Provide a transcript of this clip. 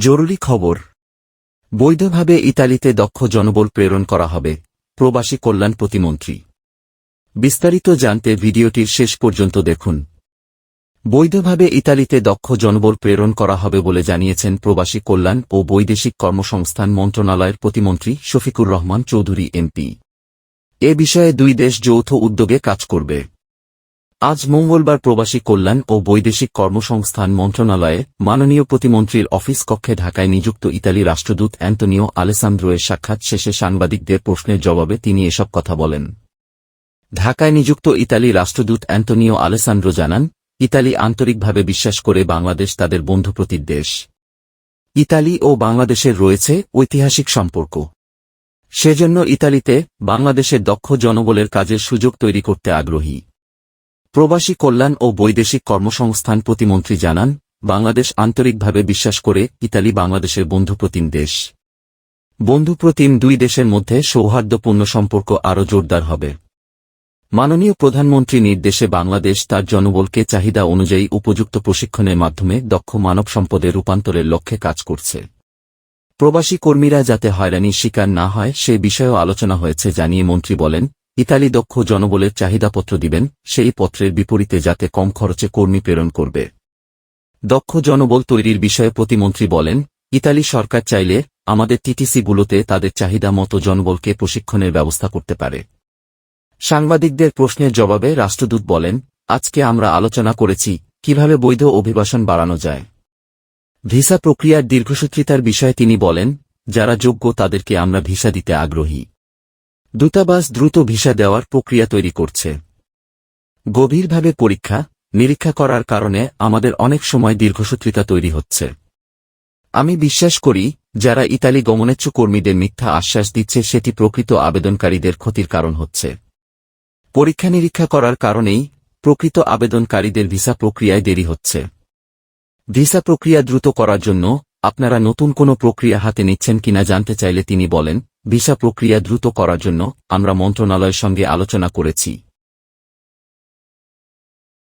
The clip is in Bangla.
জরুরি খবর। বৈধভাবে ইতালিতে দক্ষ জনবল প্রেরণ করা হবে, প্রবাসী কল্যাণ প্রতিমন্ত্রী। বিস্তারিত জানতে ভিডিওটির শেষ পর্যন্ত দেখুন। বৈধভাবে ইতালিতে দক্ষ জনবল প্রেরণ করা হবে বলে জানিয়েছেন প্রবাসী কল্যাণ ও বৈদেশিক কর্মসংস্থান মন্ত্রণালয়ের প্রতিমন্ত্রী শফিকুর রহমান চৌধুরী, এমপি। এ বিষয়ে দুই দেশ যৌথ উদ্যোগে কাজ করবে। আজ মঙ্গলবার প্রবাসী কল্যাণ ও বৈদেশিক কর্মসংস্থান মন্ত্রণালয়ে মাননীয় প্রতিমন্ত্রীর অফিস কক্ষে ঢাকায় নিযুক্ত ইতালি রাষ্ট্রদূত অ্যান্তনিও আলেসান্দ্রোয়ের সাক্ষাৎ শেষে সাংবাদিকদের প্রশ্নের জবাবে তিনি এসব কথা বলেন। ঢাকায় নিযুক্ত ইতালি রাষ্ট্রদূত অ্যান্তনিও আলেসান্দ্রো জানান, ইতালি আন্তরিকভাবে বিশ্বাস করে বাংলাদেশ তাদের বন্ধুপ্রতির দেশ। ইতালি ও বাংলাদেশের রয়েছে ঐতিহাসিক সম্পর্ক। সেজন্য ইতালিতে বাংলাদেশের দক্ষ জনবলের কাজের সুযোগ তৈরি করতে আগ্রহী। প্রবাসী কল্যাণ ও বৈদেশিক কর্মসংস্থান প্রতিমন্ত্রী জানান, বাংলাদেশ আন্তরিকভাবে বিশ্বাস করে ইতালি বাংলাদেশের বন্ধুপ্রতিম দেশ। বন্ধুপ্রতিম দুই দেশের মধ্যে সৌহার্দ্যপূর্ণ সম্পর্ক আরও জোরদার হবে। মাননীয় প্রধানমন্ত্রী নির্দেশে বাংলাদেশ তার জনবলকে চাহিদা অনুযায়ী উপযুক্ত প্রশিক্ষণের মাধ্যমে দক্ষ মানব সম্পদে রূপান্তরের লক্ষ্যে কাজ করছে। প্রবাসী কর্মীরা যাতে হয়রানির শিকার না হয় সে বিষয়েও আলোচনা হয়েছে, জানিয়ে মন্ত্রী বলেন ইতালি দক্ষ জনবলের চাহিদাপত্র দিবেন, সেই পত্রের বিপরীতে যাতে কম খরচে কর্মী প্রেরণ করবে। দক্ষ জনবল তৈরির বিষয়ে প্রতিমন্ত্রী বলেন, ইতালি সরকার চাইলে আমাদের টিটিসিগুলোতে তাদের চাহিদা মতো জনবলকে প্রশিক্ষণের ব্যবস্থা করতে পারে। সাংবাদিকদের প্রশ্নের জবাবে রাষ্ট্রদূত বলেন, আজকে আমরা আলোচনা করেছি, কীভাবে বৈধ অভিবাসন বাড়ানো যায়। ভিসা প্রক্রিয়ার দীর্ঘসূত্রিতার বিষয়ে তিনি বলেন, যারা যোগ্য তাদেরকে আমরা ভিসা দিতে আগ্রহী। দূতাবাস দ্রুত ভিসা দেওয়ার প্রক্রিয়া তৈরি করছে। গভীরভাবে পরীক্ষা, নিরীক্ষা করার কারণে আমাদের অনেক সময় দীর্ঘসূত্রিতা তৈরি হচ্ছে। আমি বিশ্বাস করি, যারা ইতালি গমনেচ্ছ কর্মীদের মিথ্যা আশ্বাস দিচ্ছে, সেটি প্রকৃত আবেদনকারীদের ক্ষতির কারণ হচ্ছে। পরীক্ষা নিরীক্ষা করার কারণেই প্রকৃত আবেদনকারীদের ভিসা প্রক্রিয়ায় দেরি হচ্ছে। ভিসা প্রক্রিয়া দ্রুত করার জন্য আপনারা নতুন কোনো প্রক্রিয়া হাতে নিচ্ছেন কিনা জানতে চাইলে তিনি বলেন ভিসা প্রক্রিয়া দ্রুত করার জন্য আমরা মন্ত্রণালয়ের সঙ্গে আলোচনা করেছি।